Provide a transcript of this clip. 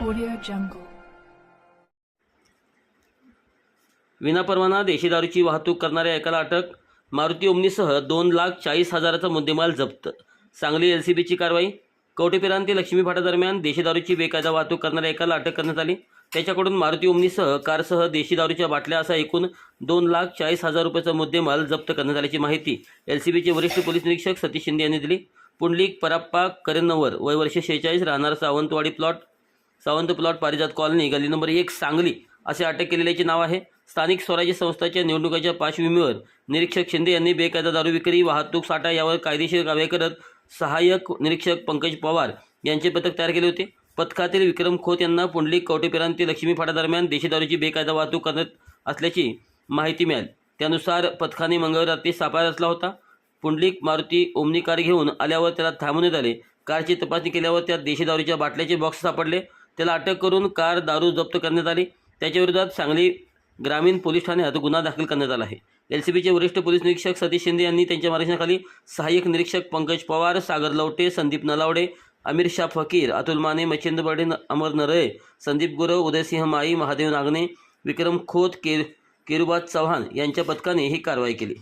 jungle. विनापरवाना देशी दारूची वाहतूक करणाऱ्या एकाला अटक. मारुती ओमनीसह दोन लाख चाळीस हजाराचा मुद्देमाल जप्त. सांगली एल सी बीची कारवाई. कवटेपिरान ते लक्ष्मी फाटादरम्यान देशी दारूची बेकायदा वाहतूक करणाऱ्या एकाला अटक करण्यात आली. त्याच्याकडून मारुती ओमनीसह कारसह देशी दारूच्या बाटल्या असा एकूण दोन लाख चाळीस हजार रुपयाचा मुद्देमाल जप्त करण्यात आल्याची माहिती एल सी बीचे वरिष्ठ पोलीस निरीक्षक सतीश शिंदे यांनी दिली. पुंडलिक पराप्पा करेन्नवर वय वर्ष शेहेचाळीस राहणार Sawantwadi plot. Sawant plot Parijat colony गल्ली नंबर एक सांगली असे अटक केलेल्याचे नाव आहे. स्थानिक स्वराज्य संस्थाच्या निवडणुकाच्या पार्श्वभूमीवर निरीक्षक शिंदे यांनी बेकायदा दारू विक्री वाहतूक साठा यावर कायदेशीर कारवाई करत सहाय्यक निरीक्षक पंकज पवार यांचे पथक तयार केले होते. पथकातील विक्रम खोत यांना पुंडलिक कवटेपिरान ते लक्ष्मी फाटादरम्यान देशी दारूची बेकायदा वाहतूक करत असल्याची माहिती मिळाली. त्यानुसार पथकाने मंगळवार रात्री सापळा रचला होता. पुंडलिक मारुती ओमनी कार घेऊन आल्यावर त्याला थांबवण्यात आले. कारची तपासणी केल्यावर त्यात देशी दारूच्या बाटल्याचे बॉक्स सापडले. त्याला अटक करून कार दारू जप्त करण्यात आली. त्याच्याविरोधात सांगली ग्रामीण पोलीस ठाण्यात गुन्हा दाखल करण्यात आला आहे. एल सी बीचे वरिष्ठ पोलीस निरीक्षक सतीश शिंदे यांनी त्यांच्या मार्गदर्शनाखाली सहाय्यक निरीक्षक पंकज पवार सागर लवटे संदीप नलावडे अमीर शाह फकीर अतुल माने मच्छिंद्र बर्डे अमर नरळे संदीप गुरव उदयसिंह माई महादेव नागने विक्रम खोत केर केरुबाद चव्हाण यांच्या पथकाने ही कारवाई केली.